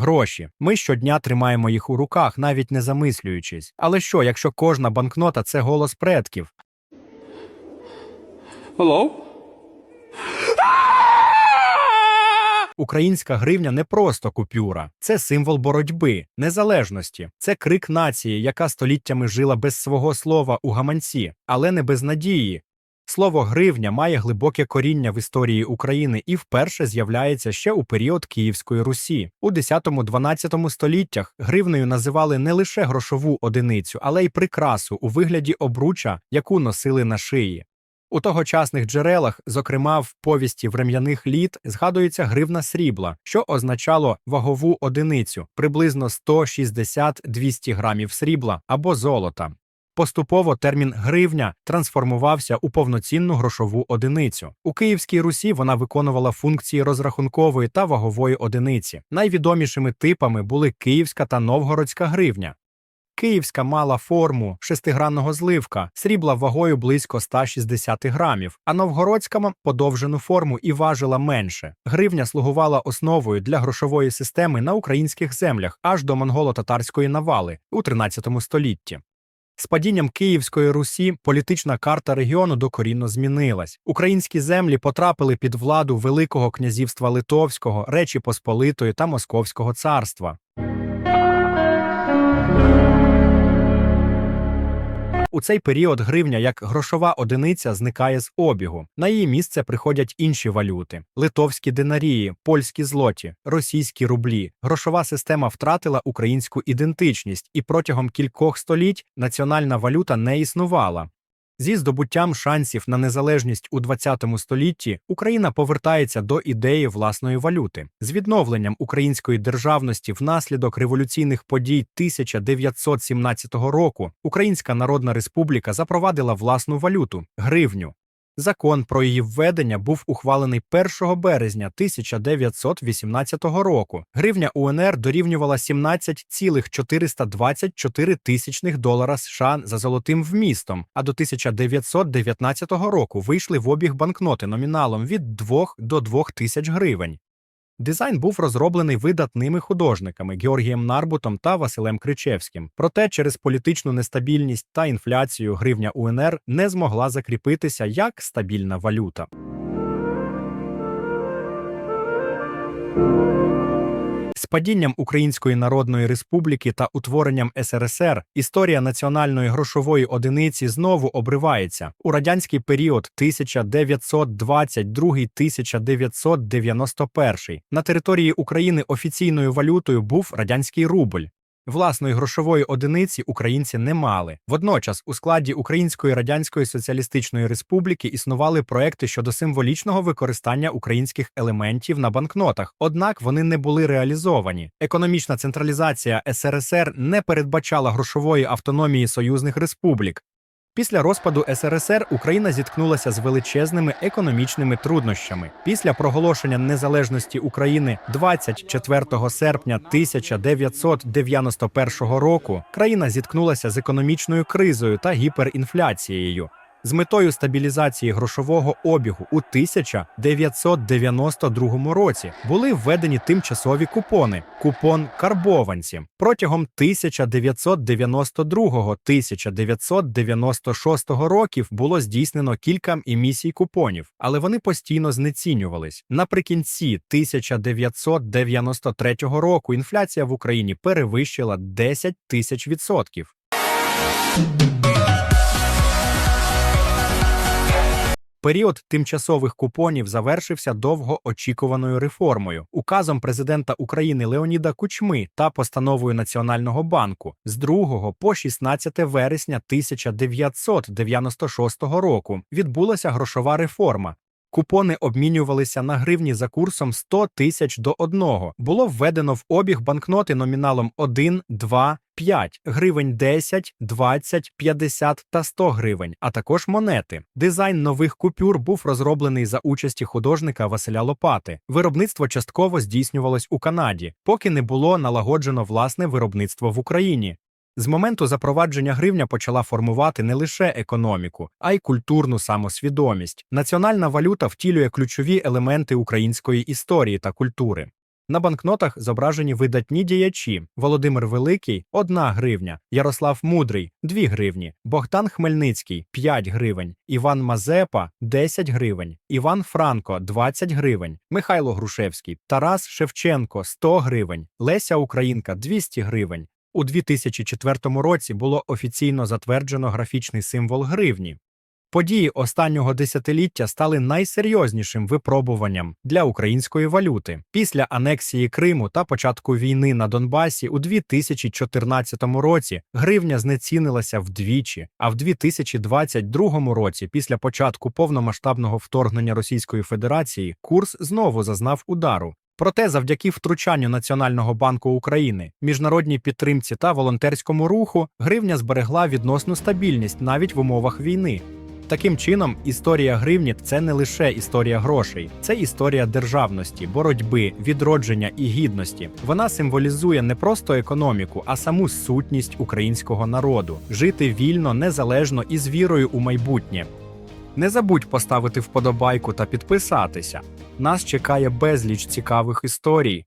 Гроші. Ми щодня тримаємо їх у руках, навіть не замислюючись. Але що, якщо кожна банкнота це голос предків? Hello? Українська гривня не просто купюра, це символ боротьби, незалежності, це крик нації, яка століттями жила без свого слова у гаманці, але не без надії. Слово гривня має глибоке коріння в історії України і вперше з'являється ще у період Київської Русі. У 10-12 століттях гривнею називали не лише грошову одиницю, але й прикрасу у вигляді обруча, яку носили на шиї. У тогочасних джерелах, зокрема в повісті врем'яних літ, згадується гривна срібла, що означало вагову одиницю приблизно 160-200 грамів срібла або золота. Поступово термін гривня трансформувався у повноцінну грошову одиницю. У Київській Русі вона виконувала функції розрахункової та вагової одиниці. Найвідомішими типами були Київська та Новгородська гривня. Київська мала форму шестигранного зливка, срібла вагою близько 160 грамів, а новгородська ма подовжену форму і важила менше. Гривня слугувала основою для грошової системи на українських землях аж до монголо-татарської навали у 13 столітті. З падінням Київської Русі політична карта регіону докорінно змінилась. Українські землі потрапили під владу Великого князівства Литовського, Речі Посполитої та Московського царства. У цей період гривня як грошова одиниця зникає з обігу. На її місце приходять інші валюти: литовські динарії, польські злоті, російські рублі. Грошова система втратила українську ідентичність, і протягом кількох століть національна валюта не існувала. Зі здобуттям шансів на незалежність у ХХ столітті Україна повертається до ідеї власної валюти. З відновленням української державності внаслідок революційних подій 1917 року Українська Народна Республіка запровадила власну валюту гривню. Закон про її введення був ухвалений 1 березня 1918 року. Гривня УНР дорівнювала 17,424 тисячних долара США за золотим вмістом, а до 1919 року вийшли в обіг банкноти номіналом від 2 до 2 тисяч гривень. Дизайн був розроблений видатними художниками Георгієм Нарбутом та Василем Кричевським. Проте через політичну нестабільність та інфляцію гривня УНР не змогла закріпитися як стабільна валюта. Падінням Української Народної Республіки та утворенням СРСР історія національної грошової одиниці знову обривається. У радянський період 1922-1991 на території України офіційною валютою був радянський рубль. Власної грошової одиниці українці не мали. Водночас, у складі Української Радянської Соціалістичної Республіки існували проекти щодо символічного використання українських елементів на банкнотах, однак вони не були реалізовані. Економічна централізація СРСР не передбачала грошової автономії союзних республік. Після розпаду СРСР Україна зіткнулася з величезними економічними труднощами. Після проголошення незалежності України 24 серпня 1991 року країна зіткнулася з економічною кризою та гіперінфляцією. З метою стабілізації грошового обігу у 1992 році були введені тимчасові купони купон карбованці. Протягом 1992-1996 років було здійснено кілька емісій купонів, але вони постійно знецінювались. Наприкінці 1993 року інфляція в Україні перевищила 10 тисяч відсотків. Період тимчасових купонів завершився довгоочікуваною реформою, указом президента України Леоніда Кучми та постановою Національного банку з 2 по 16 вересня 1996 року відбулася грошова реформа. Купони обмінювалися на гривні за курсом 100 тисяч до одного. Було введено в обіг банкноти номіналом 1, 2, 5, гривень 10, 20, 50 та 100 гривень, а також монети. Дизайн нових купюр був розроблений за участі художника Василя Лопати. Виробництво частково здійснювалось у Канаді, поки не було налагоджено власне виробництво в Україні. З моменту запровадження гривня почала формувати не лише економіку, а й культурну самосвідомість. Національна валюта втілює ключові елементи української історії та культури. На банкнотах зображені видатні діячі: Володимир Великий 1 гривня, Ярослав Мудрий 2 гривні, Богдан Хмельницький 5 гривень, Іван Мазепа 10 гривень, Іван Франко 20 гривень, Михайло Грушевський, Тарас Шевченко 100 гривень, Леся Українка 200 гривень. У 2004 році було офіційно затверджено графічний символ гривні. Події останнього десятиліття стали найсерйознішим випробуванням для української валюти. Після анексії Криму та початку війни на Донбасі у 2014 році гривня знецінилася вдвічі, а в 2022 році, після початку повномасштабного вторгнення Російської Федерації, курс знову зазнав удару. Проте, завдяки втручанню Національного банку України, міжнародній підтримці та волонтерському руху, гривня зберегла відносну стабільність навіть в умовах війни. Таким чином, історія гривні це не лише історія грошей, це історія державності, боротьби, відродження і гідності. Вона символізує не просто економіку, а саму сутність українського народу жити вільно, незалежно і з вірою у майбутнє. Не забудь поставити вподобайку та підписатися. Нас чекає безліч цікавих історій.